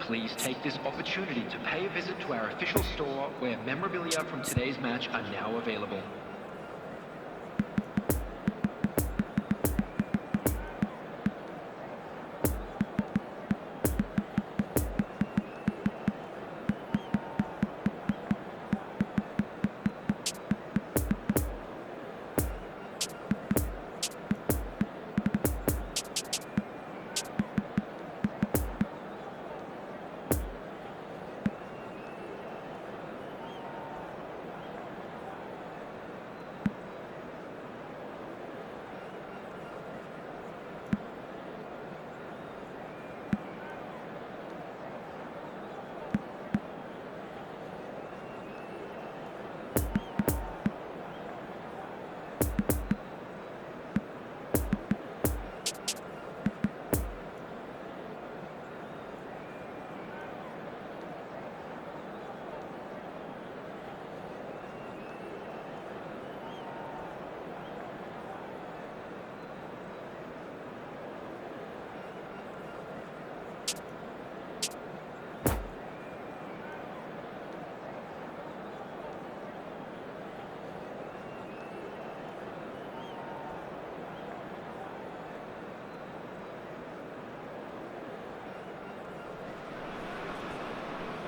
Please take this opportunity to pay a visit to our official store where memorabilia from today's match are now available.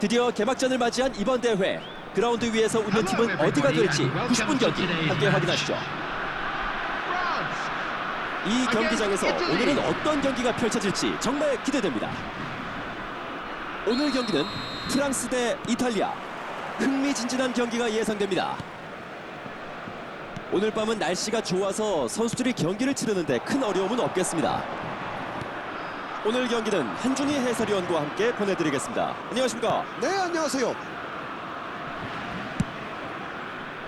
드디어 개막전을 맞이한 이번 대회 그라운드 위에서 웃는 팀은 어디가 될지 90분 경기 함께 확인하시죠. 이 경기장에서 오늘은 어떤 경기가 펼쳐질지 정말 기대됩니다. 오늘 경기는 프랑스 대 이탈리아 흥미진진한 경기가 예상됩니다. 오늘 밤은 날씨가 좋아서 선수들이 경기를 치르는데 큰 어려움은 없겠습니다. 오늘 경기는 한준희 해설위원과 함께 보내드리겠습니다. 안녕하십니까? 네, 안녕하세요.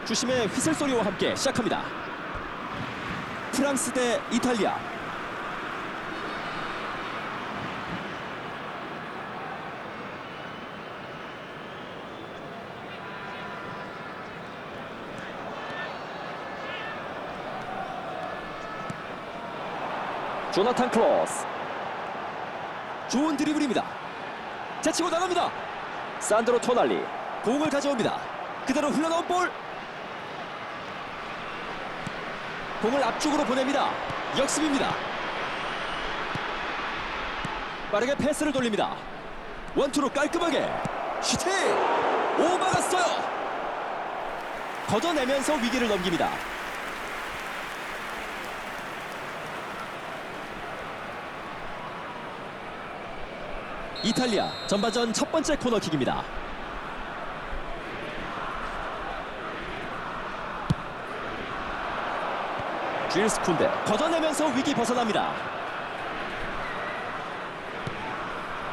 주심의 휘슬 소리와 함께 시작합니다. 프랑스 대 이탈리아. 조나탄 클로스. 좋은 드리블입니다. 제치고 나갑니다. 산드로 토날리 공을 가져옵니다. 그대로 흘러나온 볼. 공을 앞쪽으로 보냅니다. 역습입니다. 빠르게 패스를 돌립니다. 원투로 깔끔하게 슈팅! 오 막았어요. 걷어내면서 위기를 넘깁니다. 이탈리아 전반전 첫 번째 코너킥입니다. 쥐르스 쿤데 걷어내면서 위기 벗어납니다.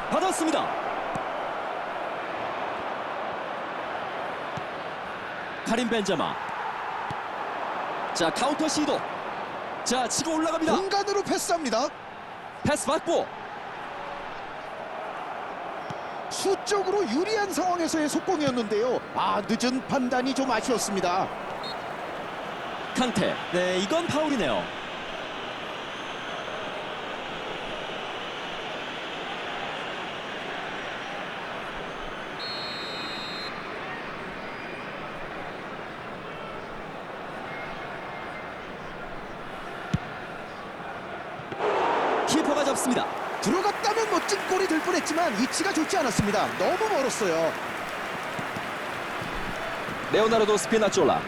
받았습니다. 카린 벤자마. 자 카운터 시도. 자 치고 올라갑니다. 공간으로 패스합니다. 패스 받고 수적으로 유리한 상황에서의 속공이었는데요. 아, 늦은 판단이 좀 아쉬웠습니다. 칸테. 네 이건 파울이네요. 키퍼가 잡습니다. 들어갔다면 멋진 골이 될 뻔했지만 위치가 좋지 않았습니다. 너무 멀었어요. 레오나르도 스피나졸라.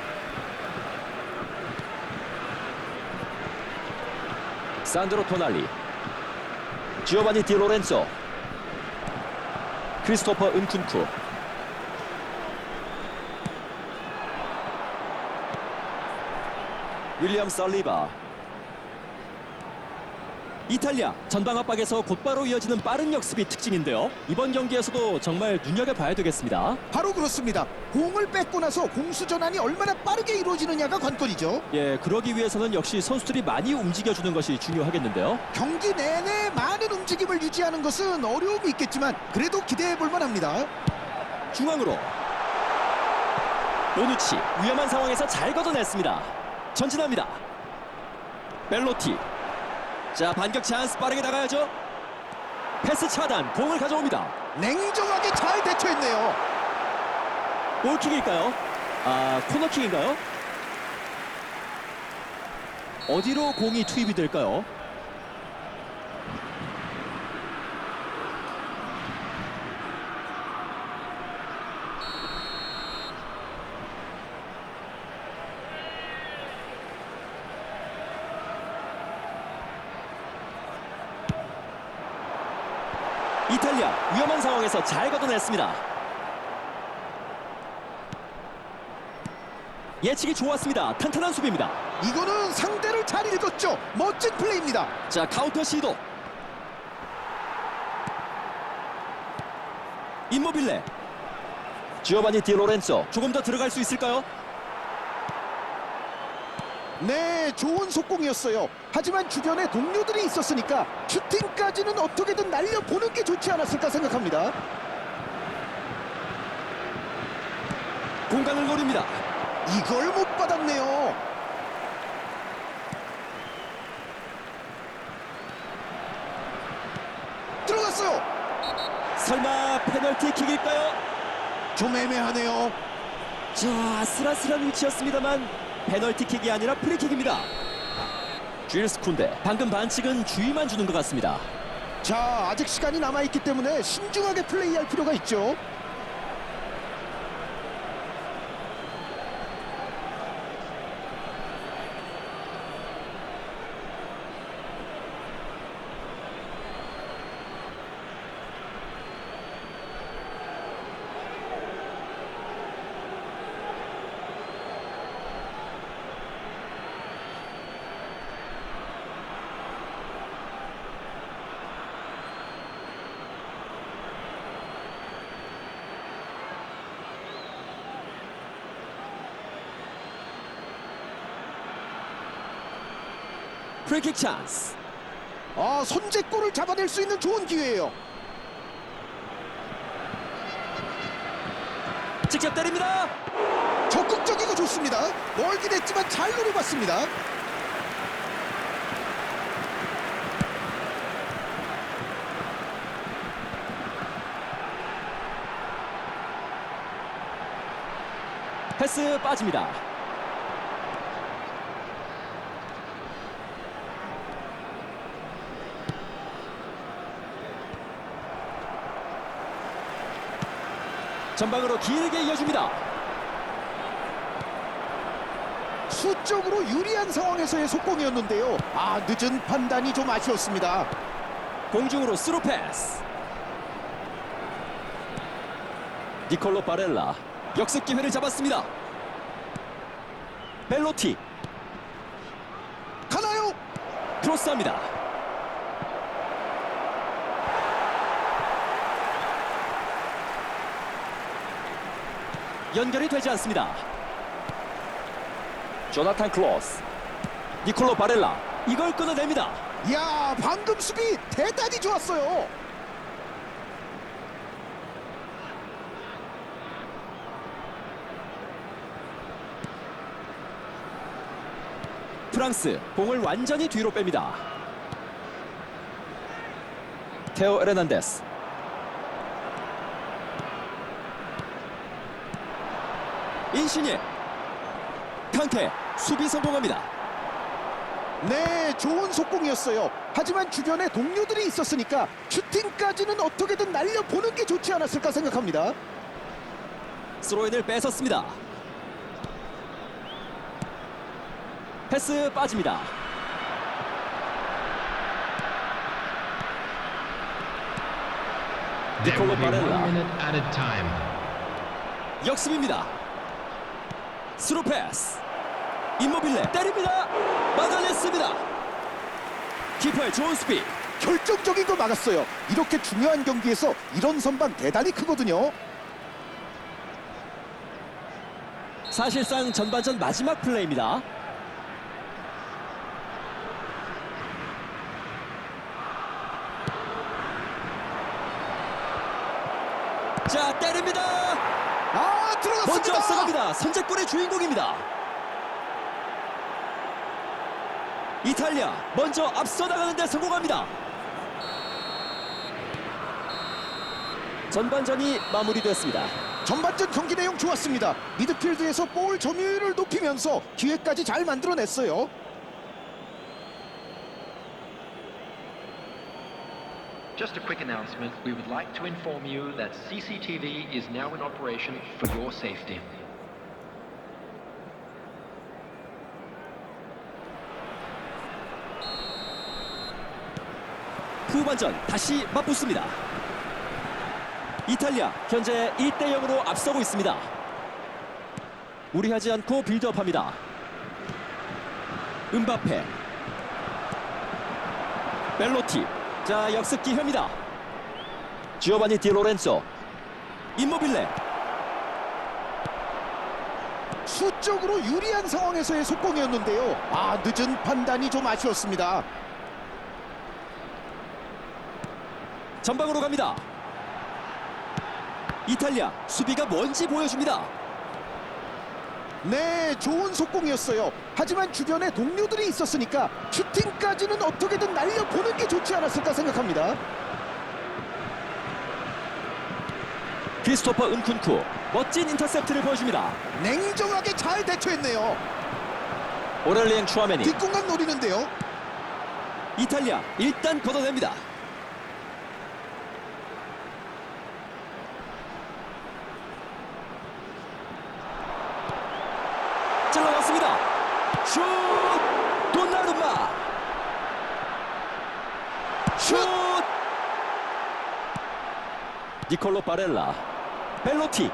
산드로 토날리. 지오바니 디 로렌소 크리스토퍼 은쿤쿠. 윌리엄 살리바 이탈리아 전방 압박에서 곧바로 이어지는 빠른 역습이 특징인데요 이번 경기에서도 정말 눈여겨봐야 되겠습니다 바로 그렇습니다. 공을 뺏고 나서 공수 전환이 얼마나 빠르게 이루어지느냐가 관건이죠. 예, 그러기 위해서는 역시 선수들이 많이 움직여주는 것이 중요하겠는데요. 경기 내내 많은 움직임을 유지하는 것은 어려움이 있겠지만 그래도 기대해 볼 만합니다. 중앙으로 보누치 위험한 상황에서 잘 걷어냈습니다. 전진합니다. 벨로티 자 반격 찬스 빠르게 나가야죠. 패스 차단 공을 가져옵니다. 냉정하게 잘 대처했네요. 골킥일까요? 아, 코너킥인가요? 어디로 공이 투입이 될까요? 이탈리아 위험한 상황에서 잘 걷어냈습니다. 예측이 좋았습니다. 탄탄한 수비입니다. 이거는 상대를 잘 읽었죠. 멋진 플레이입니다. 자 카운터 시도. 임모빌레. 지오바니 디 로렌소 조금 더 들어갈 수 있을까요? 네, 좋은 속공이었어요. 하지만 주변에 동료들이 있었으니까 슈팅까지는 어떻게든 날려보는 게 좋지 않았을까 생각합니다. 공간을 노립니다. 이걸 못 받았네요. 들어갔어요. 설마 페널티킥일까요? 좀 애매하네요. 자 아슬아슬한 위치였습니다만 페널티킥이 아니라 프리킥입니다. 주일스 쿤데 방금 반칙은 주의만 주는 것 같습니다. 자, 아직 시간이 남아있기 때문에 신중하게 플레이할 필요가 있죠. 프리킥 찬스. 아, 선제골을 잡아낼 수 있는 좋은 기회예요. 직접 때립니다. 적극적이고 좋습니다. 멀긴 했지만 잘 노려봤습니다. 패스 빠집니다. 전방으로 길게 이어줍니다. 수적으로 유리한 상황에서의 속공이었는데요. 아, 늦은 판단이 좀 아쉬웠습니다. 공중으로 스루 패스. 니콜로 바렐라 역습 기회를 잡았습니다. 벨로티 가나요? 크로스합니다. 연결이 되지 않습니다. 조나탄 클로스 니콜로 바렐라 이걸 끊어냅니다. 야, 방금 수비 대단히 좋았어요. 프랑스 공을 완전히 뒤로 뺍니다. 테오 에르난데스 인시니 칸테 수비 성공합니다. 네, 좋은 속공이었어요. 하지만 주변에 동료들이 있었으니까 슈팅까지는 어떻게든 날려보는 게 좋지 않았을까 생각합니다. 스로인을 뺏었습니다. 패스 빠집니다. A time. 역습입니다. 스루 패스. 임모빌레 때립니다. 막아냈습니다. 키퍼의 좋은 수비. 결정적인 거 막았어요. 이렇게 중요한 경기에서 이런 선방 대단히 크거든요. 사실상 전반전 마지막 플레이입니다. 자 때립니다. 아, 들어갔습니다. 먼저 앞서갑니다. 선제골의 주인공입니다. 이탈리아 먼저 앞서 나가는 데 성공합니다. 전반전이 마무리됐습니다. 전반전 경기 내용 좋았습니다. 미드필드에서 볼 점유율을 높이면서 기회까지 잘 만들어냈어요. Just a quick announcement. We would like to inform you that CCTV is now in operation for your safety. 후반전 다시 맞붙습니다. 이탈리아 현재 1대 0으로 앞서고 있습니다. 무리하지 않고 빌드업합니다. 은바페 벨로티 자 역습 기회입니다. 지오바니 디로렌소 임모빌레 수적으로 유리한 상황에서의 속공이었는데요. 아 늦은 판단이 좀 아쉬웠습니다. 전방으로 갑니다. 이탈리아 수비가 뭔지 보여줍니다. 네, 좋은 속공이었어요. 하지만 주변에 동료들이 있었으니까 슈팅까지는 어떻게든 날려보는 게 좋지 않았을까 생각합니다. 크리스토퍼 은쿤쿠 멋진 인터셉트를 보여줍니다. 냉정하게 잘 대처했네요. 오렐리엔 추아메니 뒷공간 노리는데요. 이탈리아 일단 걷어냅니다. 슛! 돈나루마! 슛! 니콜로 바렐라 벨로티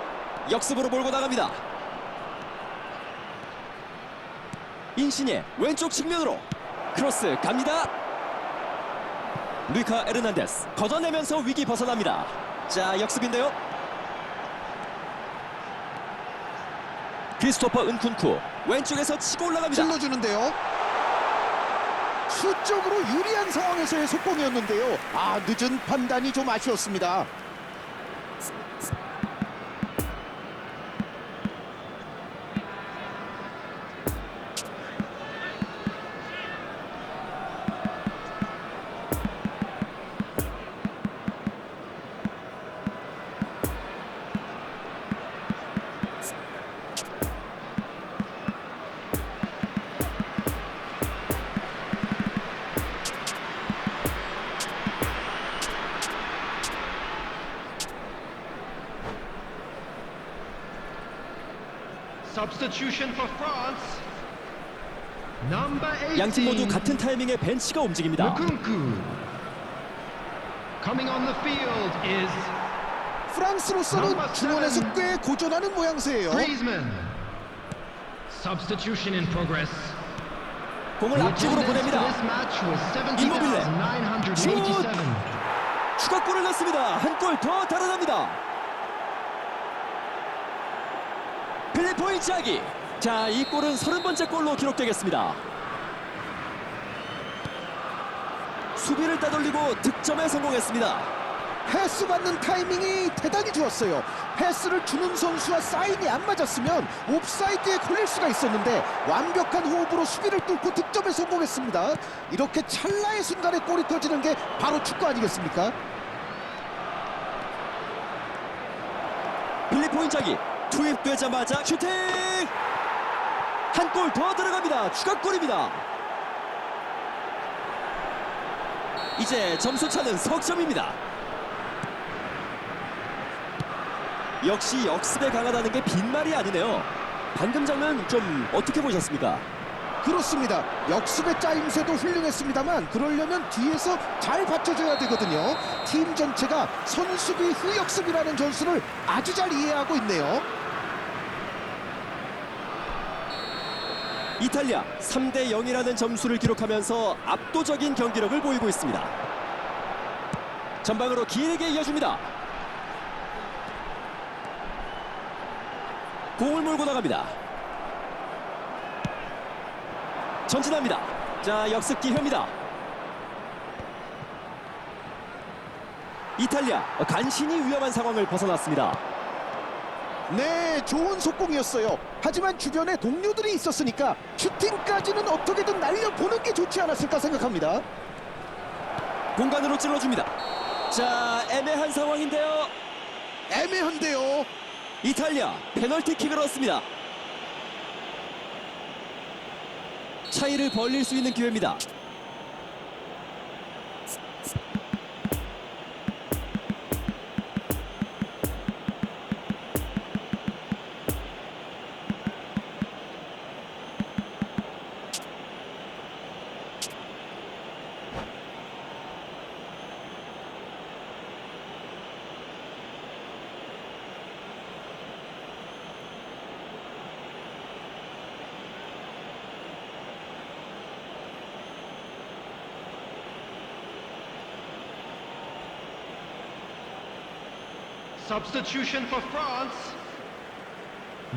역습으로 몰고 나갑니다. 인시니의 왼쪽 측면으로 크로스 갑니다. 루이카 에르난데스 걷어내면서 위기 벗어납니다. 자 역습인데요. 크리스토퍼 은쿤쿠 왼쪽에서 치고 올라갑니다. 찔러주는데요. 수적으로 유리한 상황에서의 속공이었는데요. 아 늦은 판단이 좀 아쉬웠습니다. 양팀 모두 같은 타이밍에 벤치가 움직입니다. Nkunku. Coming on the field is 프랑스로서는 중원에서 꽤 고전하는 모양새예요. Griezmann. Substitution in progress. 공을 앞쪽으로 보냅니다. Immobile. 70,987. 추가골을 넣습니다. 한 골 더 달아납니다. 필리포 인치하기. 자, 이 골은 30번째 골로 기록되겠습니다. 수비를 따돌리고 득점에 성공했습니다. 패스 받는 타이밍이 대단히 좋았어요. 패스를 주는 선수와 사인이 안 맞았으면 옵사이드에 걸릴 수가 있었는데 완벽한 호흡으로 수비를 뚫고 득점에 성공했습니다. 이렇게 찰나의 순간에 골이 터지는 게 바로 축구 아니겠습니까? 필리포 인치하기. 투입되자마자 슈팅! 한 골 더 들어갑니다. 추가골입니다. 이제 점수차는 석점입니다. 역시 역습에 강하다는 게 빈말이 아니네요. 방금 장면 좀 어떻게 보셨습니까? 그렇습니다. 역습의 짜임새도 훌륭했습니다만 그러려면 뒤에서 잘 받쳐줘야 되거든요. 팀 전체가 선수비 후 역습이라는 전술을 아주 잘 이해하고 있네요. 이탈리아 3대 0이라는 점수를 기록하면서 압도적인 경기력을 보이고 있습니다. 전방으로 길게 이어줍니다. 공을 몰고 나갑니다. 전진합니다. 자, 역습 기회입니다. 이탈리아 간신히 위험한 상황을 벗어났습니다. 네, 좋은 속공이었어요. 하지만 주변에 동료들이 있었으니까 슈팅까지는 어떻게든 날려보는 게 좋지 않았을까 생각합니다. 공간으로 찔러줍니다. 자, 애매한 상황인데요. 애매한데요. 이탈리아 페널티킥을 얻습니다. 차이를 벌릴 수 있는 기회입니다. Substitution for France.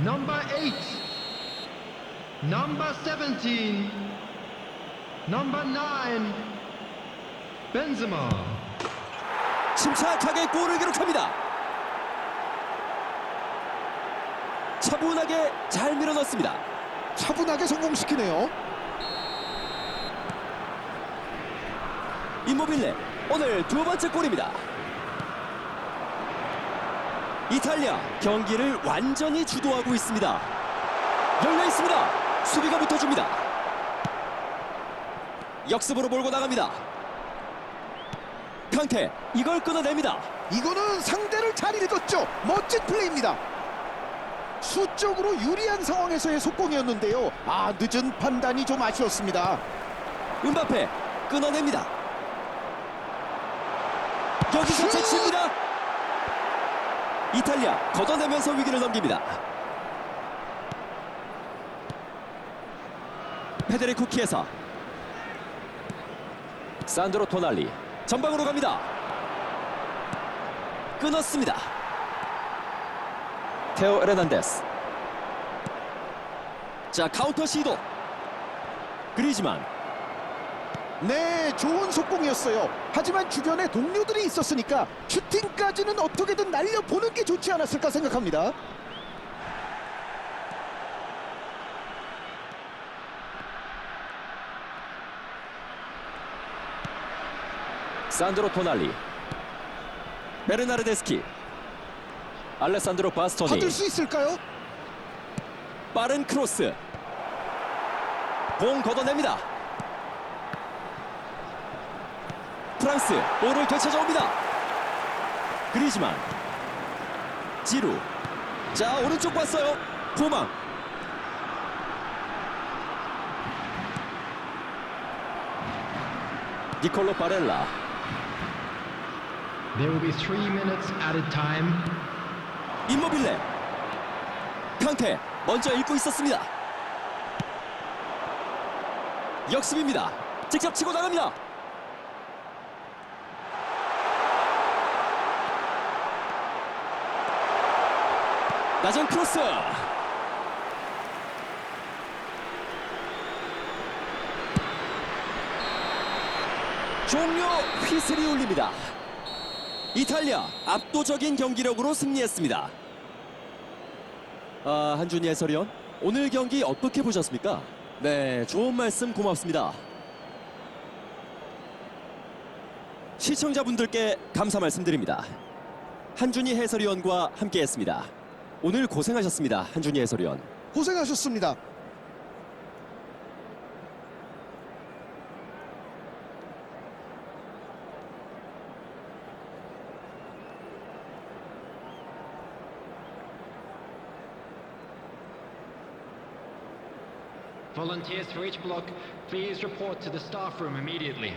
Number 8. Number 17. Number 9. Benzema. 침착하게 골을 기록합니다. 차분하게 잘 밀어넣습니다. 차분하게 성공시키네요. 이모빌레 오늘 두 번째 골입니다. 이탈리아 경기를 완전히 주도하고 있습니다. 열려 있습니다. 수비가 붙어줍니다. 역습으로 몰고 나갑니다. 캉테 이걸 끊어냅니다. 이거는 상대를 잘 읽었죠. 멋진 플레이입니다. 수적으로 유리한 상황에서의 속공이었는데요. 아 늦은 판단이 좀 아쉬웠습니다. 은바페 끊어냅니다. 여기서 슛! 제치입니다. 이탈리아 걷어내면서 위기를 넘깁니다. 페데리코 키에사 산드로 토날리 전방으로 갑니다. 끊었습니다. 테오 에르난데스 자 카운터 시도 그리지만 네, 좋은 속공이었어요. 하지만 주변에 동료들이 있었으니까 슈팅까지는 어떻게든 날려보는 게 좋지 않았을까 생각합니다. 산드로 토날리 베르나르데스키 알레산드로 바스토니 받을 수 있을까요? 빠른 크로스 공 걷어냅니다 프랑스 볼을 되찾아옵니다. 그리지만 지루. 자 오른쪽 봤어요. 포망 니콜로 바렐라. There will be three minutes added time. 임모빌레. 캉테 먼저 읽고 있었습니다. 역습입니다. 직접 치고 나갑니다 낮은 크로스 종료 휘슬이 울립니다 이탈리아 압도적인 경기력으로 승리했습니다. 아, 한준희 해설위원, 오늘 경기 어떻게 보셨습니까? 네, 좋은 말씀 고맙습니다. 시청자분들께 감사 말씀드립니다. 한준희 해설위원과 함께했습니다. 오늘 고생하셨습니다, 한준희 해설위원. 고생하셨습니다. Volunteers for each block, please report to the staff room immediately.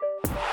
you